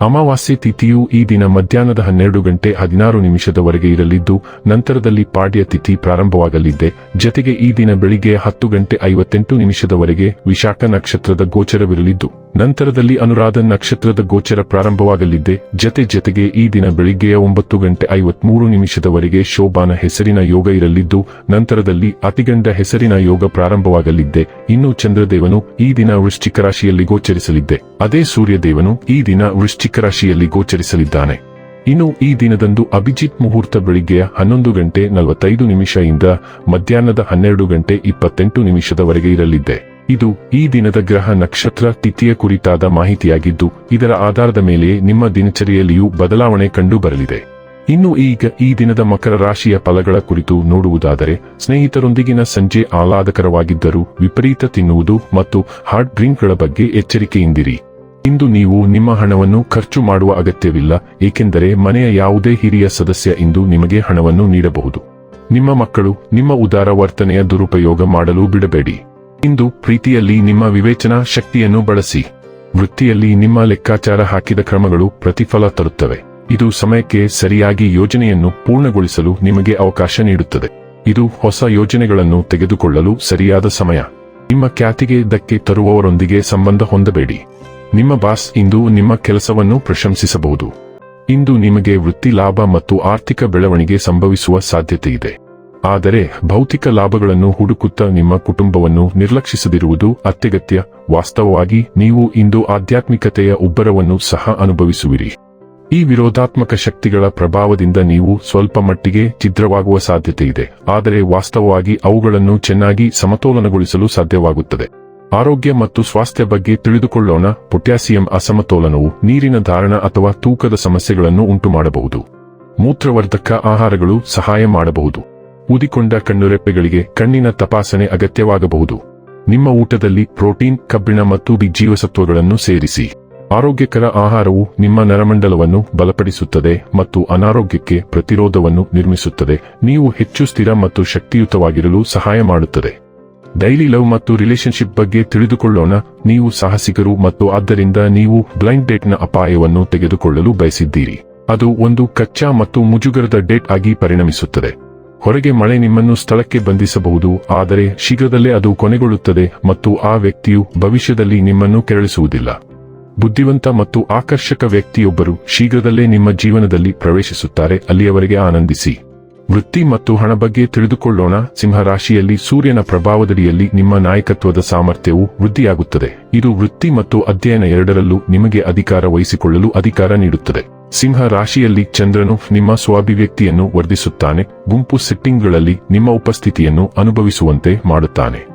ಅಮಾವಾಸ್ಯೆ ತಿಥಿಯು ಈ ದಿನ ಮಧ್ಯಾಹ್ನದ ಹನ್ನೆರಡು ಗಂಟೆ ಹದಿನಾರು ನಿಮಿಷದವರೆಗೆ ಇರಲಿದ್ದು, ನಂತರದಲ್ಲಿ ಪಾಡ್ಯ ತಿಥಿ ಪ್ರಾರಂಭವಾಗಲಿದೆ ಜತೆಗೆ ಈ ದಿನ ಬೆಳಿಗ್ಗೆ ಹತ್ತು ಗಂಟೆ ಐವತ್ತೆಂಟು ನಿಮಿಷದವರೆಗೆ ವಿಶಾಖ ನಕ್ಷತ್ರದ ಗೋಚರವಿರಲಿದ್ದು. ನಂತರದಲ್ಲಿ ಅನುರಾಧ ನಕ್ಷತ್ರದ ಗೋಚರ ಪ್ರಾರಂಭವಾಗಲಿದೆ. ಜತೆ ಜತೆಗೆ ಈ ದಿನ ಬೆಳಿಗ್ಗೆಯ ಒಂಬತ್ತು ಗಂಟೆ ಐವತ್ಮೂರು ನಿಮಿಷದವರೆಗೆ ಶೋಭಾನ ಹೆಸರಿನ ಯೋಗ ಇರಲಿದ್ದು, ನಂತರದಲ್ಲಿ ಅತಿಗಂಡ ಹೆಸರಿನ ಯೋಗ ಪ್ರಾರಂಭವಾಗಲಿದ್ದೆ ಇನ್ನು ಚಂದ್ರದೇವನು ಈ ದಿನ ವೃಶ್ಚಿಕ ರಾಶಿಯಲ್ಲಿ ಗೋಚರಿಸಲಿದ್ದೆ ಅದೇ ಸೂರ್ಯದೇವನು ಈ ದಿನ ವೃಶ್ಚಿಕ ರಾಶಿಯಲ್ಲಿ ಗೋಚರಿಸಲಿದ್ದಾನೆ. ಇನ್ನು ಈ ದಿನದಂದು ಅಭಿಜಿತ್ ಮುಹೂರ್ತ ಬೆಳಿಗ್ಗೆಯ ಹನ್ನೊಂದು ಗಂಟೆ ನಲವತ್ತೈದು ನಿಮಿಷದಿಂದ ಮಧ್ಯಾಹ್ನದ ಹನ್ನೆರಡು ಗಂಟೆ ಇಪ್ಪತ್ತೆಂಟು ನಿಮಿಷದವರೆಗೆ ಇರಲಿದೆ. ಇದು ಈ ದಿನದ ಗ್ರಹ ನಕ್ಷತ್ರ ತಿಥಿಯ ಕುರಿತಾದ ಮಾಹಿತಿಯಾಗಿದ್ದು, ಇದರ ಆಧಾರದ ಮೇಲೆ ನಿಮ್ಮ ದಿನಚರಿಯಲ್ಲಿಯೂ ಬದಲಾವಣೆ ಕಂಡು ಬರಲಿದೆ ಇನ್ನು ಈಗ ಈ ದಿನದ ಮಕರ ರಾಶಿಯ ಫಲಗಳ ಕುರಿತು ನೋಡುವುದಾದರೆ, ಸ್ನೇಹಿತರೊಂದಿಗಿನ ಸಂಜೆ ಆಹ್ಲಾದಕರವಾಗಿದ್ದರೂ ವಿಪರೀತ ತಿನ್ನುವುದು ಮತ್ತು ಹಾರ್ಡ್ ಡ್ರಿಂಕ್ಗಳ ಬಗ್ಗೆ ಎಚ್ಚರಿಕೆಯಿಂದಿರಿ. ಇಂದು ನೀವು ನಿಮ್ಮ ಹಣವನ್ನು ಖರ್ಚು ಮಾಡುವ ಅಗತ್ಯವಿಲ್ಲ, ಏಕೆಂದರೆ ಮನೆಯ ಯಾವುದೇ ಹಿರಿಯ ಸದಸ್ಯ ಇಂದು ನಿಮಗೆ ಹಣವನ್ನು ನೀಡಬಹುದು. ನಿಮ್ಮ ಮಕ್ಕಳು ನಿಮ್ಮ ಉದಾರ ವರ್ತನೆಯ ದುರುಪಯೋಗ ಮಾಡಲು ಬಿಡಬೇಡಿ. ಇಂದು ಪ್ರೀತಿಯಲ್ಲಿ ನಿಮ್ಮ ವಿವೇಚನಾ ಶಕ್ತಿಯನ್ನು ಬಳಸಿ. ವೃತ್ತಿಯಲ್ಲಿ ನಿಮ್ಮ ಲೆಕ್ಕಾಚಾರ ಹಾಕಿದ ಕ್ರಮಗಳು ಪ್ರತಿಫಲ ತರುತ್ತವೆ. ಇದು ಸಮಯಕ್ಕೆ ಸರಿಯಾಗಿ ಯೋಜನೆಯನ್ನು ಪೂರ್ಣಗೊಳಿಸಲು ನಿಮಗೆ ಅವಕಾಶ ನೀಡುತ್ತದೆ. ಇದು ಹೊಸ ಯೋಜನೆಗಳನ್ನು ತೆಗೆದುಕೊಳ್ಳಲು ಸರಿಯಾದ ಸಮಯ. ನಿಮ್ಮ ಖ್ಯಾತಿಗೆ ಧಕ್ಕೆ ತರುವವರೊಂದಿಗೆ ಸಂಬಂಧ ಹೊಂದಬೇಡಿ. ನಿಮ್ಮ ಬಾಸ್ ಇಂದು ನಿಮ್ಮ ಕೆಲಸವನ್ನು ಪ್ರಶಂಸಿಸಬಹುದು. ಇಂದು ನಿಮಗೆ ವೃತ್ತಿ ಲಾಭ ಮತ್ತು ಆರ್ಥಿಕ ಬೆಳವಣಿಗೆ ಸಂಭವಿಸುವ ಸಾಧ್ಯತೆ ಇದೆ ಆದರೆ ಭೌತಿಕ ಲಾಭಗಳನ್ನು ಹುಡುಕುತ್ತಾ ನಿಮ್ಮ ಕುಟುಂಬವನ್ನು ನಿರ್ಲಕ್ಷಿಸದಿರುವುದು ಅತ್ಯಗತ್ಯ. ವಾಸ್ತವವಾಗಿ ನೀವು ಇಂದು ಆಧ್ಯಾತ್ಮಿಕತೆಯ ಉಬ್ಬರವನ್ನು ಸಹ ಅನುಭವಿಸುವಿರಿ. ಈ ವಿರೋಧಾತ್ಮಕ ಶಕ್ತಿಗಳ ಪ್ರಭಾವದಿಂದ ನೀವು ಸ್ವಲ್ಪ ಮಟ್ಟಿಗೆ ಛಿದ್ರವಾಗುವ ಸಾಧ್ಯತೆ ಇದೆ ಆದರೆ ವಾಸ್ತವವಾಗಿ ಅವುಗಳನ್ನು ಚೆನ್ನಾಗಿ ಸಮತೋಲನಗೊಳಿಸಲು ಸಾಧ್ಯವಾಗುತ್ತದೆ. ಆರೋಗ್ಯ ಮತ್ತು ಸ್ವಾಸ್ಥ್ಯ ಬಗ್ಗೆ ತಿಳಿದುಕೊಳ್ಳೋಣ. ಪೊಟ್ಯಾಸಿಯಂ ಅಸಮತೋಲನವು ನೀರಿನ ಧಾರಣ ಅಥವಾ ತೂಕದ ಸಮಸ್ಯೆಗಳನ್ನು ಉಂಟುಮಾಡಬಹುದು. ಮೂತ್ರವರ್ಧಕ ಆಹಾರಗಳು ಸಹಾಯ ಮಾಡಬಹುದು. ಊದಿಕೊಂಡ ಕಣ್ಣುರೆಪ್ಪೆಗಳಿಗೆ ಕಣ್ಣಿನ ತಪಾಸಣೆ ಅಗತ್ಯವಾಗಬಹುದು. ನಿಮ್ಮ ಊಟದಲ್ಲಿ ಪ್ರೋಟೀನ್, ಕಬ್ಬಿಣ ಮತ್ತು ಬಿ ಜೀವಸತ್ವಗಳನ್ನು ಸೇರಿಸಿ. ಆರೋಗ್ಯಕರ ಆಹಾರವು ನಿಮ್ಮ ನರಮಂಡಲವನ್ನು ಬಲಪಡಿಸುತ್ತದೆ ಮತ್ತು ಅನಾರೋಗ್ಯಕ್ಕೆ ಪ್ರತಿರೋಧವನ್ನು ನಿರ್ಮಿಸುತ್ತದೆ. ನೀವು ಹೆಚ್ಚು ಸ್ಥಿರ ಮತ್ತು ಶಕ್ತಿಯುತವಾಗಿರಲು ಸಹಾಯ ಮಾಡುತ್ತದೆ. ಡೈಲಿ ಲವ್ ಮತ್ತು ರಿಲೇಶನ್ಶಿಪ್ ಬಗ್ಗೆ ತಿಳಿದುಕೊಳ್ಳೋಣ. ನೀವು ಸಾಹಸಿಗರು ಮತ್ತು ಆದ್ದರಿಂದ ನೀವು ಬ್ಲೈಂಡ್ ಡೇಟ್ನ ಅಪಾಯವನ್ನು ತೆಗೆದುಕೊಳ್ಳಲು ಬಯಸಿದ್ದೀರಿ. ಅದು ಒಂದು ಕಚ್ಚಾ ಮತ್ತು ಮುಜುಗರದ ಡೇಟ್ ಆಗಿ ಪರಿಣಮಿಸುತ್ತದೆ. ಹೊರಗೆ ಮಳೆ ನಿಮ್ಮನ್ನು ಸ್ಥಳಕ್ಕೆ ಬಂಧಿಸಬಹುದು, ಆದರೆ ಶೀಘ್ರದಲ್ಲೇ ಅದು ಕೊನೆಗೊಳ್ಳುತ್ತದೆ ಮತ್ತು ಆ ವ್ಯಕ್ತಿಯು ಭವಿಷ್ಯದಲ್ಲಿ ನಿಮ್ಮನ್ನು ಕೆರಳಿಸುವುದಿಲ್ಲ. ಬುದ್ಧಿವಂತ ಮತ್ತು ಆಕರ್ಷಕ ವ್ಯಕ್ತಿಯೊಬ್ಬರು ಶೀಘ್ರದಲ್ಲೇ ನಿಮ್ಮ ಜೀವನದಲ್ಲಿ ಪ್ರವೇಶಿಸುತ್ತಾರೆ, ಅಲ್ಲಿಯವರೆಗೆ ಆನಂದಿಸಿ. ವೃತ್ತಿ ಮತ್ತು ಹಣ ಬಗ್ಗೆ ತಿಳಿದುಕೊಳ್ಳೋಣ, ಸಿಂಹರಾಶಿಯಲ್ಲಿ ಸೂರ್ಯನ ಪ್ರಭಾವದಡಿಯಲ್ಲಿ ನಿಮ್ಮ ನಾಯಕತ್ವದ ಸಾಮರ್ಥ್ಯವು ವೃದ್ಧಿಯಾಗುತ್ತದೆ. ಇದು ವೃತ್ತಿ ಮತ್ತು ಅಧ್ಯಯನ ಎರಡರಲ್ಲೂ ನಿಮಗೆ ಅಧಿಕಾರ ವಹಿಸಿಕೊಳ್ಳಲು ಅಧಿಕಾರ ನೀಡುತ್ತದೆ. ಸಿಂಹ ರಾಶಿಯಲ್ಲಿ ಚಂದ್ರನು ನಿಮ್ಮ ಸ್ವಾಭಿವ್ಯಕ್ತಿಯನ್ನು ವರ್ಧಿಸುತ್ತಾನೆ, ಗುಂಪು ಸೆಟ್ಟಿಂಗ್ಗಳಲ್ಲಿ ನಿಮ್ಮ ಉಪಸ್ಥಿತಿಯನ್ನು ಅನುಭವಿಸುವಂತೆ ಮಾಡುತ್ತಾನೆ.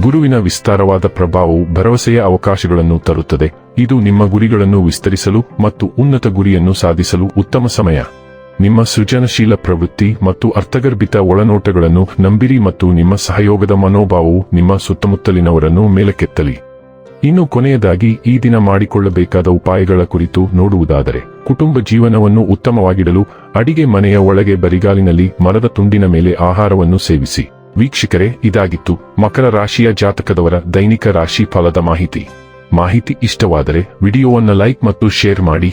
ಗುರುವಿನ ವಿಸ್ತಾರವಾದ ಪ್ರಭಾವವು ಭರವಸೆಯ ಅವಕಾಶಗಳನ್ನು ತರುತ್ತದೆ, ಇದು ನಿಮ್ಮ ಗುರಿಗಳನ್ನು ವಿಸ್ತರಿಸಲು ಮತ್ತು ಉನ್ನತ ಗುರಿಯನ್ನು ಸಾಧಿಸಲು ಉತ್ತಮ ಸಮಯ. ನಿಮ್ಮ ಸೃಜನಶೀಲ ಪ್ರವೃತ್ತಿ ಮತ್ತು ಅರ್ಥಗರ್ಭಿತ ಒಳನೋಟಗಳನ್ನು ನಂಬಿರಿ ಮತ್ತು ನಿಮ್ಮ ಸಹಯೋಗದ ಮನೋಭಾವವು ನಿಮ್ಮ ಸುತ್ತಮುತ್ತಲಿನವರನ್ನು ಮೇಲಕ್ಕೆತ್ತಲಿ. ಇನ್ನು ಕೊನೆಯದಾಗಿ ಈ ದಿನ ಮಾಡಿಕೊಳ್ಳಬೇಕಾದ ಉಪಾಯಗಳ ಕುರಿತು ನೋಡುವುದಾದರೆ, ಕುಟುಂಬ ಜೀವನವನ್ನು ಉತ್ತಮವಾಗಿಡಲು ಅಡಿಗೆ ಮನೆಯ ಒಳಗೆ ಬರಿಗಾಲಿನಲ್ಲಿ ಮರದ ತುಂಡಿನ ಮೇಲೆ ಆಹಾರವನ್ನು ಸೇವಿಸಿ. ವೀಕ್ಷಕರೇ, ಇದಾಗಿತ್ತು ಮಕರ ರಾಶಿಯ ಜಾತಕದವರ ದೈನಿಕ ರಾಶಿ ಫಲದ ಮಾಹಿತಿ. ಮಾಹಿತಿ ಇಷ್ಟವಾದರೆ ವಿಡಿಯೋವನ್ನು ಲೈಕ್ ಮತ್ತು ಶೇರ್ ಮಾಡಿ.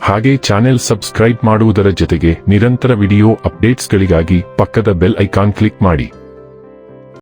ಹಾಗೆ ಚಾನೆಲ್ ಸಬ್ಸ್ಕ್ರೈಬ್ ಮಾಡುವುದರ ಜೊತೆಗೆ ನಿರಂತರ ವಿಡಿಯೋ ಅಪ್ಡೇಟ್ಸ್ಗಳಿಗಾಗಿ ಪಕ್ಕದ ಬೆಲ್ ಐಕಾನ್ ಕ್ಲಿಕ್ ಮಾಡಿ.